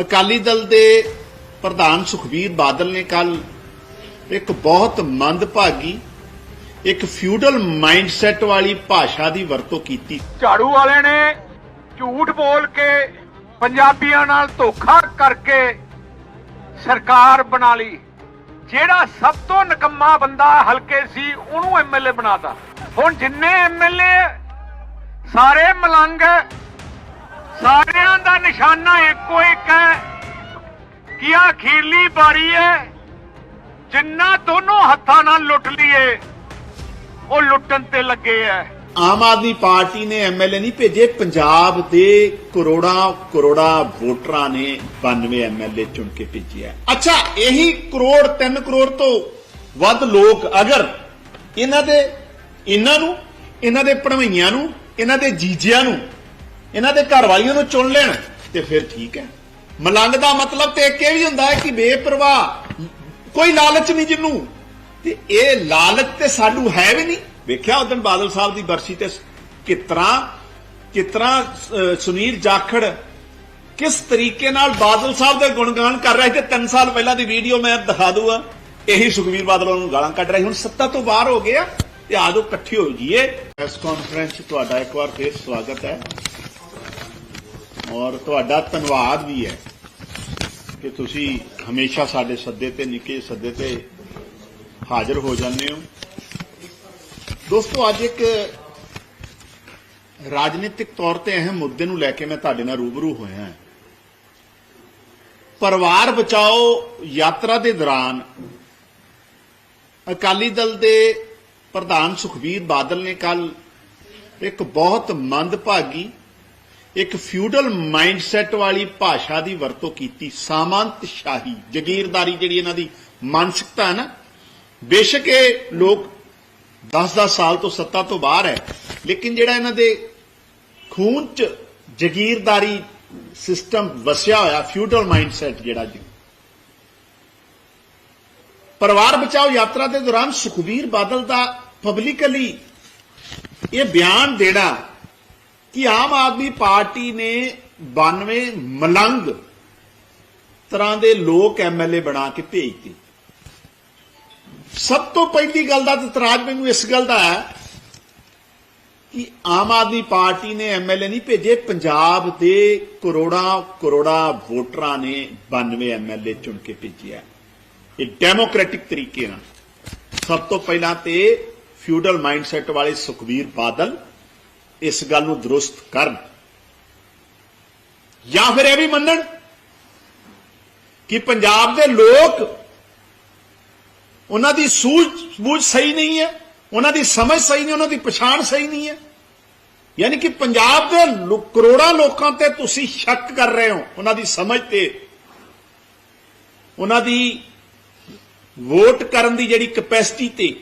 ਅਕਾਲੀ ਦਲ ਦੇ ਪ੍ਰਧਾਨ ਸੁਖਬੀਰ ਬਾਦਲ ਨੇ ਕੱਲ ਇੱਕ ਬਹੁਤ ਮੰਦਭਾਗੀ, ਇੱਕ ਫਿਊਡਲ ਮਾਈਂਡਸੈਟ ਵਾਲੀ ਭਾਸ਼ਾ ਦੀ ਵਰਤੋਂ ਕੀਤੀ। ਝਾੜੂ ਵਾਲੇ ਨੇ ਝੂਠ ਬੋਲ ਕੇ ਪੰਜਾਬੀਆਂ ਨਾਲ ਧੋਖਾ ਕਰਕੇ ਸਰਕਾਰ ਬਣਾ ਲਈ। ਜਿਹੜਾ ਸਭ ਤੋਂ ਨਕੰਮਾ ਬੰਦਾ ਹਲਕੇ ਸੀ, ਉਹਨੂੰ ਐਮਐਲਏ ਬਣਾਤਾ। ਹੁਣ ਜਿੰਨੇ ਐਮਐਲਏ ਸਾਰੇ ਮਲੰਗ ਸਾਰਿਆਂ ਦਾ ਨਿਸ਼ਾਨਾ ਇੱਕੋ ਇੱਕ ਹੈ ਕਿ ਆ ਅਖੀਰਲੀ ਵਾਰੀ ਹੈ, ਜਿੰਨਾ ਦੋਨੋਂ ਹੱਥਾਂ ਨਾਲ ਲੁੱਟ ਲਈਏ, ਉਹ ਲੁੱਟਣ ਤੇ ਲੱਗੇ ਹੈ। ਆਮ ਆਦਮੀ ਪਾਰਟੀ ਨੇ ਐਮਐਲਏ ਨਹੀਂ ਭੇਜੇ, ਪੰਜਾਬ ਦੇ ਕਰੋੜਾਂ ਕਰੋੜਾਂ ਵੋਟਰਾਂ ਨੇ 92 ਐਮਐਲਏ ਚੁਣ ਕੇ ਭੇਜਿਆ ਅੱਛਾ, ਇਹੀ ਕਰੋੜ 3 ਕਰੋੜ ਤੋਂ ਵੱਧ ਲੋਕ ਅਗਰ ਇਹਨਾਂ ਦੇ, ਇਹਨਾਂ ਨੂੰ, ਇਹਨਾਂ ਦੇ ਭਣਵਈਆਂ ਨੂੰ, ਇਹਨਾਂ ਦੇ ਜੀਜਿਆਂ ਨੂੰ ਇਹਨਾਂ ਦੇ ਘਰ ਵਾਲੀਆਂ ਨੂੰ ਚੁਣ ਲੈਣ, ਤੇ ਫਿਰ ਠੀਕ ਹੈ। ਮਲੰਗ ਦਾ ਮਤਲਬ ਤੇ ਇੱਕ ਇਹ ਵੀ ਹੁੰਦਾ ਹੈ ਕਿ ਬੇਪਰਵਾਹ, ਕੋਈ ਲਾਲਚ ਨਹੀਂ ਜਿੰਨੂੰ ਤੇ ਇਹ ਲਾਲਚ ਤੇ ਸਾਨੂੰ ਹੈ ਵੀ ਨਹੀਂ। ਵੇਖਿਆ ਉਦੋਂ ਬਾਦਲ ਸਾਹਿਬ ਦੀ ਬਰਸੀ ਤੇ ਕਿਤਰਾ ਕਿਤਰਾ ਸੁਨੀਲ ਜਾਖੜ ਕਿਸ ਤਰੀਕੇ ਨਾਲ ਬਾਦਲ ਸਾਹਿਬ ਦੇ ਗੁਣਗਾਨ ਕਰ ਰਿਹਾ ਸੀ। ਤੇ 3 ਸਾਲ ਪਹਿਲਾਂ ਦੀ ਵੀਡੀਓ ਮੈਂ ਦਿਖਾ ਦੂਗਾ। ਇਹੀ ਸੁਖਵੀਰ ਬਾਦਲ ਨੂੰ ਗਾਲਾਂ ਕੱਢ ਰਹੀ ਹੁਣ ਸੱਤਾ ਤੋਂ ਬਾਹਰ ਹੋ ਗਿਆ ਤੇ ਆਜੋ ਇਕੱਠੇ ਹੋ ਜਾਈਏ। ਪ੍ਰੈਸ ਕਾਨਫਰੰਸ 'ਚ ਤੁਹਾਡਾ ਇੱਕ ਵਾਰ ਫੇਰ ਸਵਾਗਤ ਹੈ। ਔਰ ਤੁਹਾਡਾ ਧੰਨਵਾਦ ਵੀ ਹੈ ਕਿ ਤੁਸੀਂ ਹਮੇਸ਼ਾ ਸਾਡੇ ਸੱਦੇ ਤੇ, ਨਿੱਕੇ ਸੱਦੇ ਤੇ ਹਾਜ਼ਰ ਹੋ ਜਾਂਦੇ ਹੋ। ਦੋਸਤੋ, ਅੱਜ ਇੱਕ ਰਾਜਨੀਤਿਕ ਤੌਰ ਤੇ ਅਹਿਮ ਮੁੱਦੇ ਨੂੰ ਲੈ ਕੇ ਮੈਂ ਤੁਹਾਡੇ ਨਾਲ ਰੂਬਰੂ ਹੋਇਆ ਹਾਂ। ਪਰਿਵਾਰ ਬਚਾਓ ਯਾਤਰਾ ਦੇ ਦੌਰਾਨ ਅਕਾਲੀ ਦਲ ਦੇ ਪ੍ਰਧਾਨ ਸੁਖਬੀਰ ਬਾਦਲ ਨੇ ਕੱਲ ਇੱਕ ਬਹੁਤ ਮੰਦਭਾਗੀ ਇੱਕ ਫਿਊਡਲ ਮਾਈਂਡਸੈਟ ਵਾਲੀ ਭਾਸ਼ਾ ਦੀ ਵਰਤੋਂ ਕੀਤੀ, ਸਾਮੰਤ ਸ਼ਾਹੀ, ਜ਼ਗੀਰਦਾਰੀ ਜਿਹੜੀ ਇਹਨਾਂ ਦੀ ਮਾਨਸਿਕਤਾ ਹੈ ਨਾ, ਬੇਸ਼ੱਕ ਇਹ ਲੋਕ 10-10 ਸਾਲ ਤੋਂ ਸੱਤਾ ਤੋਂ ਬਾਹਰ ਹੈ, ਲੇਕਿਨ ਜਿਹੜਾ ਇਹਨਾਂ ਦੇ ਖੂਨ 'ਚ ਜ਼ਗੀਰਦਾਰੀ ਸਿਸਟਮ ਵਸਿਆ ਹੋਇਆ, ਫਿਊਡਲ ਮਾਈਂਡਸੈਟ ਜਿਹੜਾ ਜੀ। ਪਰਿਵਾਰ ਬਚਾਓ ਯਾਤਰਾ ਦੇ ਦੌਰਾਨ ਸੁਖਬੀਰ ਬਾਦਲ ਦਾ ਪਬਲਿਕਲੀ ਇਹ ਬਿਆਨ ਦੇਣਾ ਕਿ ਆਮ ਆਦਮੀ ਪਾਰਟੀ ਨੇ 92 ਮਲੰਗ ਤਰ੍ਹਾਂ ਦੇ ਲੋਕ ਐਮਐਲਏ ਬਣਾ ਕੇ ਭੇਜਤੇ ਸਭ ਤੋਂ ਪਹਿਲੀ ਗੱਲ ਦਾ ਇਤਰਾਜ਼ ਮੈਨੂੰ ਇਸ ਗੱਲ ਦਾ ਹੈ ਕਿ ਆਮ ਆਦਮੀ ਪਾਰਟੀ ਨੇ ਐਮਐਲਏ ਨਹੀਂ ਭੇਜੇ, ਪੰਜਾਬ ਦੇ ਕਰੋੜਾਂ ਕਰੋੜਾਂ ਵੋਟਰਾਂ ਨੇ 92 ਐਮਐਲਏ ਚੁਣ ਕੇ ਭੇਜਿਆ ਇਹ ਡੈਮੋਕ੍ਰੈਟਿਕ ਤਰੀਕੇ ਨਾਲ। ਸਭ ਤੋਂ ਪਹਿਲਾਂ ਤੇ ਫਿਊਡਲ ਮਾਈਂਡਸੈਟ ਵਾਲੇ ਸੁਖਬੀਰ ਬਾਦਲ ਇਸ ਗੱਲ ਨੂੰ ਦਰੁਸਤ ਕਰਨ। ਜਾਂ ਫਿਰ ਇਹ ਵੀ ਮੰਨਣ ਕਿ ਪੰਜਾਬ ਦੇ ਲੋਕ ਉਹਨਾਂ ਦੀ ਸੂਝ ਬੂਝ ਸਹੀ ਨਹੀਂ ਹੈ, ਉਹਨਾਂ ਦੀ ਸਮਝ ਸਹੀ ਨਹੀਂ, ਉਹਨਾਂ ਦੀ ਪਛਾਣ ਸਹੀ ਨਹੀਂ ਹੈ। ਯਾਨੀ ਕਿ ਪੰਜਾਬ ਦੇ ਕਰੋੜਾਂ ਲੋਕਾਂ ਤੇ ਤੁਸੀਂ ਸ਼ੱਕ ਕਰ ਰਹੇ ਹੋ, ਉਹਨਾਂ ਦੀ ਸਮਝ ਤੇ। ਉਹਨਾਂ ਦੀ ਵੋਟ ਕਰਨ ਦੀ ਜਿਹੜੀ ਕਪੈਸਿਟੀ ਤੇ।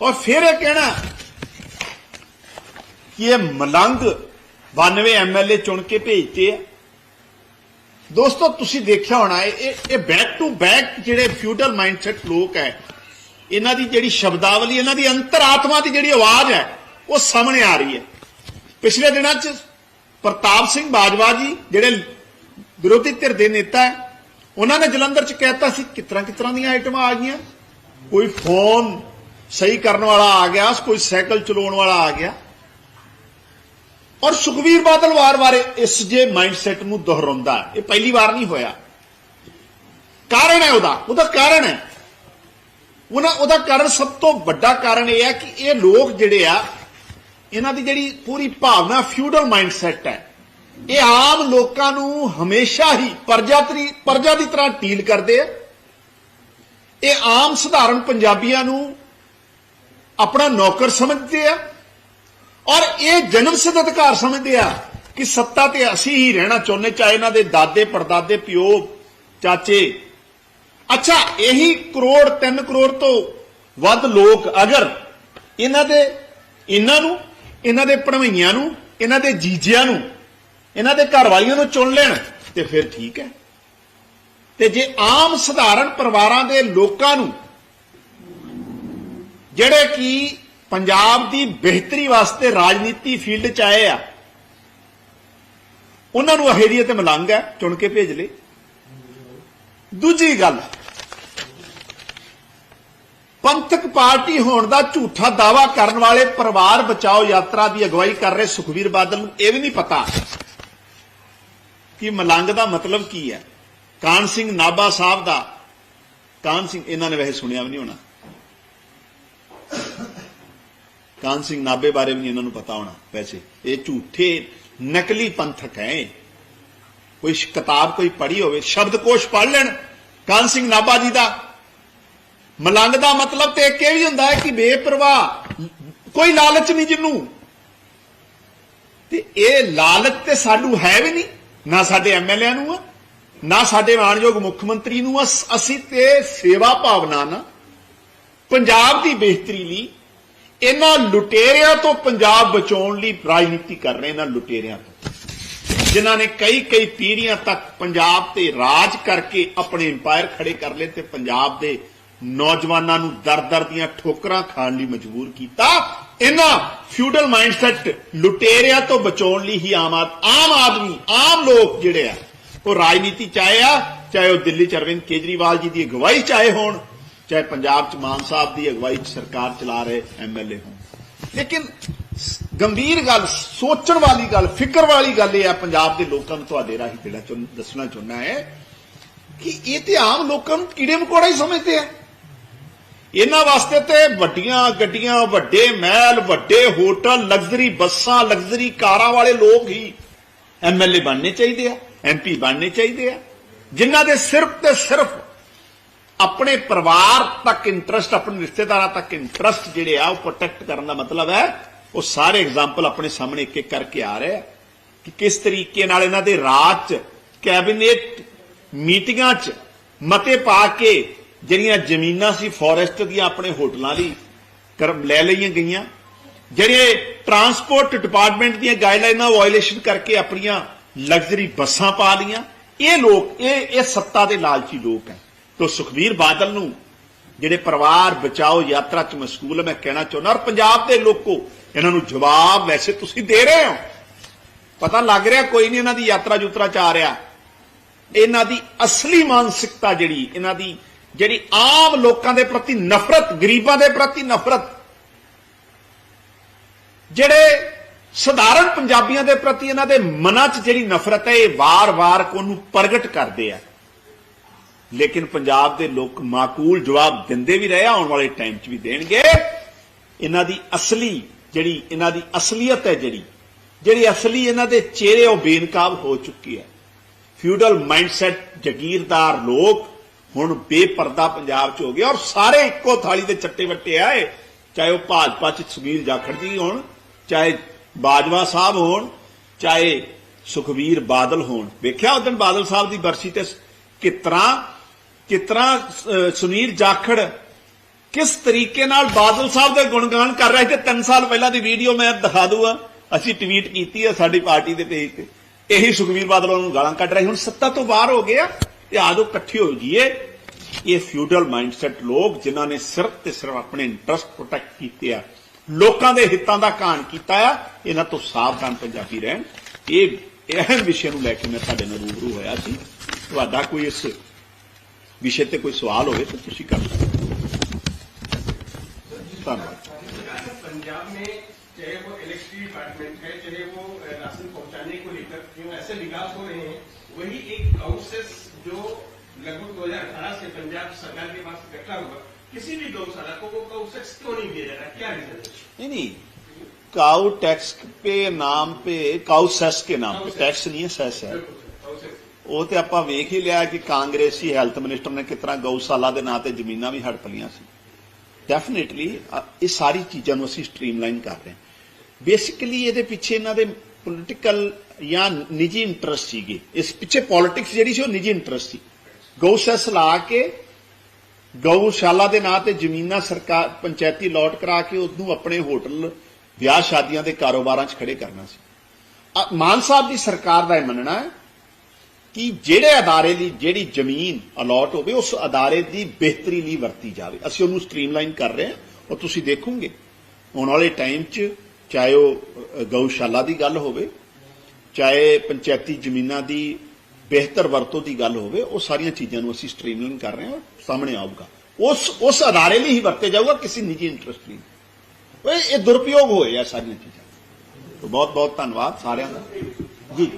ਔਰ ਫਿਰ ਇਹ ਕਹਿਣਾ ਕਿ ਇਹ ਮਲੰਗ 92 ਐਮਐਲਏ ਚੁਣ ਕੇ ਭੇਜਤੇ ਆ। ਦੋਸਤੋ, ਤੁਸੀਂ ਦੇਖਿਆ ਹੋਣਾ, ਇਹ ਇਹ- ਬੈਕ ਟੂ ਬੈਕ ਜਿਹੜੇ ਫਿਊਡਲ ਮਾਈਂਡਸੈਟ ਲੋਕ ਹੈ, ਇਹਨਾਂ ਦੀ ਜਿਹੜੀ ਸ਼ਬਦਾਵਲੀ, ਇਹਨਾਂ ਦੀ ਅੰਤਰਾਤਮਾ ਦੀ ਜਿਹੜੀ ਆਵਾਜ਼ ਹੈ, ਉਹ ਸਾਹਮਣੇ ਆ ਰਹੀ ਹੈ। ਪਿਛਲੇ ਦਿਨਾਂ 'ਚ ਪ੍ਰਤਾਪ ਸਿੰਘ ਬਾਜਵਾ ਜੀ, ਜਿਹੜੇ ਵਿਰੋਧੀ ਧਿਰ ਦੇ ਨੇਤਾ ਹੈ, ਉਹਨਾਂ ਨੇ ਜਲੰਧਰ 'ਚ ਕਹਿਤਾ ਸੀ, ਕਿਤਰਾ ਕਿਤਰਾ ਦੀਆਂ ਆਈਟਮਾਂ ਆ ਗਈਆਂ। ਕੋਈ ਫੋਨ ਸਹੀ ਕਰਨ ਵਾਲਾ ਆ ਗਿਆ, ਕੋਈ ਸਾਈਕਲ ਚਲਾਉਣ ਵਾਲਾ ਆ ਗਿਆ। ਔਰ ਸੁਖਵੀਰ ਬਾਦਲ ਵਾਰ-ਵਾਰ ਇਸ ਜੇ ਮਾਈਂਡਸੈਟ ਨੂੰ ਦੁਹਰਾਉਂਦਾ ਇਹ ਪਹਿਲੀ ਵਾਰ ਨਹੀਂ ਹੋਇਆ। ਕਾਰਨ ਹੈ ਉਹਦਾ। ਉਹਦਾ ਕਾਰਨ ਹੈ। ਉਹਨਾਂ ਉਹਦਾ ਕਾਰਨ ਸਭ ਤੋਂ ਵੱਡਾ ਕਾਰਨ ਇਹ ਹੈ ਕਿ ਇਹ ਲੋਕ ਜਿਹੜੇ ਆ, ਇਹਨਾਂ ਦੀ ਜਿਹੜੀ ਪੂਰੀ ਭਾਵਨਾ ਫਿਊਡਲ ਮਾਈਂਡਸੈਟ ਹੈ। ਇਹ ਆਮ ਲੋਕਾਂ ਨੂੰ ਹਮੇਸ਼ਾ ਹੀ ਪ੍ਰਜਾਤਰੀ ਪਰਜਾ ਦੀ ਤਰ੍ਹਾਂ ਡੀਲ ਕਰਦੇ ਆ। ਇਹ ਆਮ ਸਧਾਰਨ ਪੰਜਾਬੀਆਂ ਨੂੰ ਆਪਣਾ ਨੌਕਰ ਸਮਝਦੇ ਆ। ਔਰ ਇਹ ਜਨਮ ਸਿੱਧ ਅਧਿਕਾਰ ਸਮਝਦੇ ਆ ਕਿ ਸੱਤਾ ਤੇ ਅਸੀਂ ਹੀ ਰਹਿਣਾ ਚਾਹੁੰਦੇ, ਚਾਹੇ ਇਹਨਾਂ ਦੇ ਦਾਦੇ, ਪੜਦਾਦੇ, ਪਿਓ, ਚਾਚੇ। ਅੱਛਾ, ਇਹੀ ਕਰੋੜ 3 ਕਰੋੜ ਤੋਂ ਵੱਧ ਲੋਕ ਅਗਰ ਇਹਨਾਂ ਦੇ, ਇਹਨਾਂ ਨੂੰ, ਇਹਨਾਂ ਦੇ ਭਣਵਈਆਂ ਨੂੰ, ਇਹਨਾਂ ਦੇ ਜੀਜਿਆਂ ਨੂੰ, ਇਹਨਾਂ ਦੇ ਘਰ ਵਾਲੀਆਂ ਨੂੰ ਚੁਣ ਲੈਣ, ਤੇ ਫਿਰ ਠੀਕ ਹੈ। ਤੇ ਜੇ ਆਮ ਸਧਾਰਨ ਪਰਿਵਾਰਾਂ ਦੇ ਲੋਕਾਂ ਨੂੰ, ਜਿਹੜੇ ਕਿ ਪੰਜਾਬ ਦੀ ਬਿਹਤਰੀ ਵਾਸਤੇ ਰਾਜਨੀਤੀ ਫੀਲਡ ਚ ਆਏ ਆ। ਉਹਨਾਂ ਨੂੰ ਅਹੇਰੀਏ ਤੇ ਮਲੰਗ ਹੈ, ਚੁਣ ਕੇ ਭੇਜ ਲੇ ਦੂਜੀ ਗੱਲ, ਪੰਥਕ ਪਾਰਟੀ ਹੋਣ ਦਾ ਝੂਠਾ ਦਾਵਾ ਕਰਨ ਵਾਲੇ ਪਰਿਵਾਰ ਬਚਾਓ ਯਾਤਰਾ ਦੀ ਅਗਵਾਈ ਕਰ ਰਹੇ ਸੁਖਵੀਰ ਬਾਦਲ ਨੂੰ ਇਹ ਵੀ ਨਹੀਂ ਪਤਾ ਕਿ ਮਲੰਗ ਦਾ ਮਤਲਬ ਕੀ ਹੈ। ਕਾਨ ਸਿੰਘ ਨਾਭਾ ਸਾਹਿਬ ਦਾ, ਕਾਨ ਸਿੰਘ, ਇਹਨਾਂ ਨੇ ਵੈਸੇ ਸੁਣਿਆ ਵੀ ਨਹੀਂ ਹੋਣਾ। ਕਾਨ ਸਿੰਘ ਨਾਭੇ ਬਾਰੇ ਵੀ ਨਹੀਂ ਇਹਨਾਂ ਨੂੰ ਪਤਾ ਹੋਣਾ, ਵੈਸੇ। ਇਹ ਝੂਠੇ ਨਕਲੀ ਪੰਥਕ ਹੈ ਕੋਈ ਕਿਤਾਬ ਕੋਈ ਪੜ੍ਹੀ ਹੋਵੇ ਸ਼ਬਦਕੋਸ਼ ਪੜ੍ਹ ਲੈਣ। ਕਾਨ ਸਿੰਘ ਨਾਭਾ ਜੀ ਦਾ ਮਲੰਗ ਦਾ ਮਤਲਬ ਤੇ ਇੱਕ ਇਹ ਵੀ ਹੁੰਦਾ ਹੈ ਕਿ ਬੇਪਰਵਾਹ, ਕੋਈ ਲਾਲਚ ਨਹੀਂ ਜਿੰਨੂੰ ਤੇ ਇਹ ਲਾਲਚ ਤੇ ਸਾਨੂੰ ਹੈ ਵੀ ਨਹੀਂ, ਨਾ ਸਾਡੇ ਐਮਐਲਏ ਨੂੰ ਆ, ਨਾ ਸਾਡੇ ਮਾਣਯੋਗ ਮੁੱਖ ਮੰਤਰੀ ਨੂੰ ਆ। ਅਸੀਂ ਤੇ ਸੇਵਾ ਭਾਵਨਾ ਨਾਲ ਪੰਜਾਬ ਦੀ ਬਿਹਤਰੀ ਲਈ ਇਹਨਾਂ ਲੁਟੇਰਿਆਂ ਤੋਂ ਪੰਜਾਬ ਬਚਾਉਣ ਲਈ ਰਾਜਨੀਤੀ ਕਰ ਰਹੇ ਇਹਨਾਂ ਲੁਟੇਰਿਆਂ ਤੋਂ। ਜਿਨ੍ਹਾਂ ਨੇ ਕਈ ਕਈ ਪੀੜ੍ਹੀਆਂ ਤੱਕ ਪੰਜਾਬ ਤੇ ਰਾਜ ਕਰਕੇ ਆਪਣੇ ਇੰਪਾਇਰ ਖੜੇ ਕਰ ਲਏ ਤੇ ਪੰਜਾਬ ਦੇ ਨੌਜਵਾਨਾਂ ਨੂੰ ਦਰ-ਦਰ ਦੀਆਂ ਠੋਕਰਾਂ ਖਾਣ ਲਈ ਮਜਬੂਰ ਕੀਤਾ, ਇਹਨਾਂ ਫਿਊਡਲ ਮਾਈਂਡਸੈਟ ਲੁਟੇਰਿਆਂ ਤੋਂ ਬਚਾਉਣ ਲਈ ਹੀ ਆਮ ਆਮ ਆਦਮੀ, ਆਮ ਲੋਕ ਜਿਹੜੇ ਆ, ਉਹ ਰਾਜਨੀਤੀ ਚਾਹੇ ਆ, ਚਾਹੇ ਉਹ ਦਿੱਲੀ ਚ ਅਰਵਿੰਦ ਕੇਜਰੀਵਾਲ ਜੀ ਦੀ ਅਗਵਾਈ ਚਾਹੇ ਹੋਣ ਚਾਹੇ ਪੰਜਾਬ ਚ ਮਾਨ ਸਾਹਿਬ ਦੀ ਅਗਵਾਈ ਚ ਸਰਕਾਰ ਚਲਾ ਰਹੇ ਐਮਐਲਏ ਹੋਣ। ਲੇਕਿਨ ਗੰਭੀਰ ਗੱਲ, ਸੋਚਣ ਵਾਲੀ ਗੱਲ, ਫਿਕਰ ਵਾਲੀ ਗੱਲ ਇਹ ਹੈ, ਪੰਜਾਬ ਦੇ ਲੋਕਾਂ ਨੂੰ ਤੁਹਾਡੇ ਰਾਹੀਂ ਜਿਹੜਾ ਦੱਸਣਾ ਚਾਹੁੰਦਾ ਹੈ ਕਿ ਇਹ ਤੇ ਆਮ ਲੋਕਾਂ ਨੂੰ ਕੀੜੇ ਮਕੌੜਾ ਹੀ ਸਮਝਦੇ ਆ। ਇਹਨਾਂ ਵਾਸਤੇ ਤੇ ਵੱਡੀਆਂ ਗੱਡੀਆਂ, ਵੱਡੇ ਮਹਿਲ, ਵੱਡੇ ਹੋਟਲ, ਲਗਜ਼ਰੀ ਬੱਸਾਂ, ਲਗਜ਼ਰੀ ਕਾਰਾਂ ਵਾਲੇ ਲੋਕ ਹੀ ਐਮਐਲਏ ਬਣਨੇ ਚਾਹੀਦੇ ਆ ਐਮਪੀ ਬਣਨੇ ਚਾਹੀਦੇ ਆ। ਜਿਨ੍ਹਾਂ ਦੇ ਸਿਰਫ ਤੇ ਸਿਰਫ ਆਪਣੇ ਪਰਿਵਾਰ ਤੱਕ ਇੰਟਰਸਟ ਆਪਣੇ ਰਿਸ਼ਤੇਦਾਰਾਂ ਤੱਕ ਇੰਟਰਸਟ ਜਿਹੜੇ ਆ, ਉਹ ਪ੍ਰੋਟੈਕਟ ਕਰਨ ਦਾ ਮਤਲਬ ਹੈ, ਉਹ ਸਾਰੇ ਐਗਜ਼ਾਮਪਲ ਆਪਣੇ ਸਾਹਮਣੇ ਇੱਕ ਇੱਕ ਕਰਕੇ ਆ ਰਹੇ ਆ ਕਿ ਕਿਸ ਤਰੀਕੇ ਨਾਲ ਇਹਨਾਂ ਦੇ ਰਾਜ ਚ ਕੈਬਨਿਟ ਮੀਟਿੰਗਾਂ ਚ ਮਤੇ ਪਾ ਕੇ ਜਿਹੜੀਆਂ ਜ਼ਮੀਨਾਂ ਸੀ ਫੋਰੈਸਟ ਦੀਆਂ ਆਪਣੇ ਹੋਟਲਾਂ ਲਈ ਲੈ ਲਈਆਂ ਗਈਆਂ। ਜਿਹੜੇ ਟਰਾਂਸਪੋਰਟ ਡਿਪਾਰਟਮੈਂਟ ਦੀਆਂ ਗਾਈਡਲਾਈਨਾਂ ਵਾਇਲੇਸ਼ਨ ਕਰਕੇ ਆਪਣੀਆਂ ਲਗਜ਼ਰੀ ਬੱਸਾਂ ਪਾ ਲੀਆਂ ਇਹ ਲੋਕ, ਇਹ ਇਹ ਸੱਤਾ ਦੇ ਲਾਲਚੀ ਲੋਕ ਹੈ। ਤੋ ਸੁਖਵੀਰ ਬਾਦਲ ਨੂੰ ਜਿਹੜੇ ਪਰਿਵਾਰ ਬਚਾਓ ਯਾਤਰਾ ਚ ਮਸ਼ਗੂਲ ਹੈ ਮੈਂ ਕਹਿਣਾ ਚਾਹੁੰਦਾ ਔਰ ਪੰਜਾਬ ਦੇ ਲੋਕੋ, ਇਹਨਾਂ ਨੂੰ ਜਵਾਬ ਵੈਸੇ ਤੁਸੀਂ ਦੇ ਰਹੇ ਹੋ। ਪਤਾ ਲੱਗ ਰਿਹਾ ਕੋਈ ਨਹੀਂ ਇਹਨਾਂ ਦੀ ਯਾਤਰਾ ਜੁਤਰਾ ਚ ਆ ਰਿਹਾ। ਇਹਨਾਂ ਦੀ ਅਸਲੀ ਮਾਨਸਿਕਤਾ ਜਿਹੜੀ, ਇਹਨਾਂ ਦੀ ਜਿਹੜੀ ਆਮ ਲੋਕਾਂ ਦੇ ਪ੍ਰਤੀ ਨਫ਼ਰਤ, ਗਰੀਬਾਂ ਦੇ ਪ੍ਰਤੀ ਨਫ਼ਰਤ, ਜਿਹੜੇ ਸਧਾਰਨ ਪੰਜਾਬੀਆਂ ਦੇ ਪ੍ਰਤੀ ਇਹਨਾਂ ਦੇ ਮਨਾਂ 'ਚ ਜਿਹੜੀ ਨਫ਼ਰਤ ਹੈ, ਇਹ ਵਾਰ-ਵਾਰ ਉਹਨੂੰ ਪ੍ਰਗਟ ਕਰਦੇ ਆ। ਲੇਕਿਨ ਪੰਜਾਬ ਦੇ ਲੋਕ ਮਾਕੂਲ ਜਵਾਬ ਦਿੰਦੇ ਵੀ ਰਹੇ ਆਉਣ ਵਾਲੇ ਟਾਈਮ 'ਚ ਵੀ ਦੇਣਗੇ। ਇਹਨਾਂ ਦੀ ਅਸਲੀ ਜਿਹੜੀ, ਇਹਨਾਂ ਦੀ ਅਸਲੀਅਤ ਹੈ ਜਿਹੜੀ ਜਿਹੜੀ ਅਸਲੀ ਇਹਨਾਂ ਦੇ ਚਿਹਰੇ ਉਹ ਬੇਨਕਾਬ ਹੋ ਚੁੱਕੀ ਹੈ। ਫਿਊਡਲ ਮਾਈਂਡਸੈਟ ਜ਼ਗੀਰਦਾਰ ਲੋਕ ਹੁਣ ਬੇਪਰਦਾ ਪੰਜਾਬ 'ਚ ਹੋ ਗਏ ਔਰ ਸਾਰੇ ਇੱਕੋ ਥਾਲੀ ਦੇ ਚੱਟੇ ਵੱਟੇ ਆਏ ਚਾਹੇ ਉਹ ਭਾਜਪਾ 'ਚ ਸੁਨੀਲ ਜਾਖੜ ਜੀ ਹੋਣ, ਚਾਹੇ ਬਾਜਵਾ ਸਾਹਿਬ ਹੋਣ, ਚਾਹੇ ਸੁਖਵੀਰ ਬਾਦਲ ਹੋਣ। ਵੇਖਿਆ ਉਦੋਂ ਬਾਦਲ ਸਾਹਿਬ ਦੀ ਬਰਸੀ ਤੇ ਕਿਤਰਾ ਕਿਸ ਤਰ੍ਹਾਂ ਸੁਨੀਲ ਜਾਖੜ ਕਿਸ ਤਰੀਕੇ ਨਾਲ ਬਾਦਲ ਸਾਹਿਬ ਦੇ ਗੁਣਗਾਨ ਕਰ ਰਿਹਾ ਸੀ ਤੇ 3 ਸਾਲ ਪਹਿਲਾਂ ਦੀ ਵੀਡੀਓ ਮੈਂ ਦਿਖਾ ਦੂੰਗਾ। ਅਸੀਂ ਟਵੀਟ ਕੀਤੀ ਹੈ ਸਾਡੀ ਪਾਰਟੀ ਦੇ ਪੇਜ ਤੇ। ਇਹੀ ਸੁਖਵੀਰ ਬਾਦਲ ਨੂੰ ਗਾਲਾਂ ਕੱਢ ਰਹੇ। ਹੁਣ ਸੱਤਾ ਤੋਂ ਬਾਹਰ ਹੋ ਗਿਆ ਤੇ ਆਜੋ ਇਕੱਠੇ ਹੋ ਜਾਈਏ। ਇਹ ਫਿਊਡਲ ਮਾਈਂਡਸੈਟ ਲੋਕ ਜਿਨ੍ਹਾਂ ਨੇ ਸਿਰਫ ਤੇ ਸਿਰਫ ਆਪਣੇ ਇੰਟਰਸਟ ਪ੍ਰੋਟੈਕਟ ਕੀਤੇ ਆ। ਲੋਕਾਂ ਦੇ ਹਿੱਤਾਂ ਦਾ ਕਾਣ ਕੀਤਾ ਆ। ਇਹਨਾਂ ਤੋਂ ਸਾਵਧਾਨ ਪੰਜਾਬੀ ਰਹਿਣ। ਇਹ ਅਹਿਮ ਵਿਸ਼ੇ ਨੂੰ ਲੈ ਕੇ ਮੈਂ ਤੁਹਾਡੇ ਨਾਲ ਰੂਬਰੂ ਹੋਇਆ ਸੀ। ਤੁਹਾਡਾ ਕੋਈ ਇਸ ਵਿਸ਼ੇ ਤੇ ਕੋਈ ਸਵਾਲ ਹੋਵੇ ਤਾਂ ਤੁਸੀਂ ਕਰ ਸਕਦੇ ਹੋ। ਧੰਨਵਾਦ पंजाब में चाहे वो इलेक्ट्रिसिटी डिपार्टमेंट है चाहे वो अ, राशन पहुंचाने को लेकर जो ऐसे विकास हो रहे हैं वही एक काउंसेस जो लगभग 2018 से पंजाब सरकार के पास बैठा हुआ किसी भी गौशाला को वो काउंसेस क्यों नहीं दिया जा रहा क्या रीजन है नहीं नहीं काउ टैक्स पे नाम पे काउ सेस के नाम पे टैक्स नहीं है सेस है काउंसेस ਉਹ ਤੇ ਆਪਾਂ ਵੇਖ ਹੀ ਲਿਆ ਕਿ ਕਾਂਗਰਸੀ ਹੈਲਥ ਮਿਨਿਸਟਰ ਨੇ ਕਿਤਨਾ ਗਊਸ਼ਾਲਾ ਦੇ ਨਾਂ ਤੇ ਜ਼ਮੀਨਾਂ ਵੀ ਹੜਪ ਲੀਆਂ ਸੀ। ਡੈਫੀਨਿਟਲੀ ਇਹ ਸਾਰੀ ਚੀਜ਼ਾਂ ਨੂੰ ਅਸੀਂ ਸਟ੍ਰੀਮਲਾਈਨ ਕਰ ਰਹੇ ਹਾਂ। ਬੇਸਿਕਲੀ ਇਹਦੇ ਪਿੱਛੇ ਇਹਨਾਂ ਦੇ ਪੋਲਿਟੀਕਲ ਜਾਂ ਨਿੱਜੀ ਇੰਟਰਸਟ ਸੀਗੇ। ਇਸ ਪਿੱਛੇ ਪੋਲਿਟਿਕਸ ਜਿਹੜੀ ਸੀ, ਉਹ ਨਿੱਜੀ ਇੰਟਰਸਟ ਸੀ। ਗਊਸ਼ੈਸ ਲਾ ਕੇ ਗਊਸ਼ਾਲਾ ਦੇ ਨਾਂ ਤੇ ਜ਼ਮੀਨਾਂ ਸਰਕਾਰ, ਪੰਚਾਇਤੀ ਲੋਟ ਕਰਾ ਕੇ ਉਹਨੂੰ ਆਪਣੇ ਹੋਟਲ, ਵਿਆਹ ਸ਼ਾਦੀਆਂ ਦੇ ਕਾਰੋਬਾਰਾਂ 'ਚ ਖੜੇ ਕਰਨਾ ਸੀ। ਮਾਨ ਸਾਹਿਬ ਦੀ ਸਰਕਾਰ ਦਾ ਇਹ ਮੰਨਣਾ ਹੈ ਕਿ ਜਿਹੜੇ ਅਦਾਰੇ ਲਈ ਜਿਹੜੀ ਜ਼ਮੀਨ ਅਲਾਟ ਹੋਵੇ, ਉਸ ਅਦਾਰੇ ਦੀ ਬਿਹਤਰੀ ਲਈ ਵਰਤੀ ਜਾਵੇ। ਅਸੀਂ ਉਹਨੂੰ ਸਟ੍ਰੀਮਲਾਈਨ ਕਰ ਰਹੇ ਹਾਂ ਉਹ ਤੁਸੀਂ ਦੇਖੋਗੇ, ਆਉਣ ਵਾਲੇ ਟਾਈਮ 'ਚ ਚਾਹੇ ਉਹ ਗਊਸ਼ਾਲਾ ਦੀ ਗੱਲ ਹੋਵੇ, ਚਾਹੇ ਪੰਚਾਇਤੀ ਜ਼ਮੀਨਾਂ ਦੀ ਬਿਹਤਰ ਵਰਤੋਂ ਦੀ ਗੱਲ ਹੋਵੇ, ਉਹ ਸਾਰੀਆਂ ਚੀਜ਼ਾਂ ਨੂੰ ਅਸੀਂ ਸਟ੍ਰੀਮਲਾਈਨ ਕਰ ਰਹੇ ਹਾਂ ਔਰ ਸਾਹਮਣੇ ਆਊਗਾ। ਉਸ ਉਸ ਅਦਾਰੇ ਲਈ ਹੀ ਵਰਤੇ ਜਾਊਗਾ, ਕਿਸੇ ਨਿੱਜੀ ਇੰਟਰਸਟ ਲਈ ਇਹ ਦੁਰਪਯੋਗ ਹੋਏ ਆ ਸਾਰੀਆਂ ਚੀਜ਼ਾਂ। ਬਹੁਤ ਬਹੁਤ ਧੰਨਵਾਦ ਸਾਰਿਆਂ ਦਾ। ਜੀ।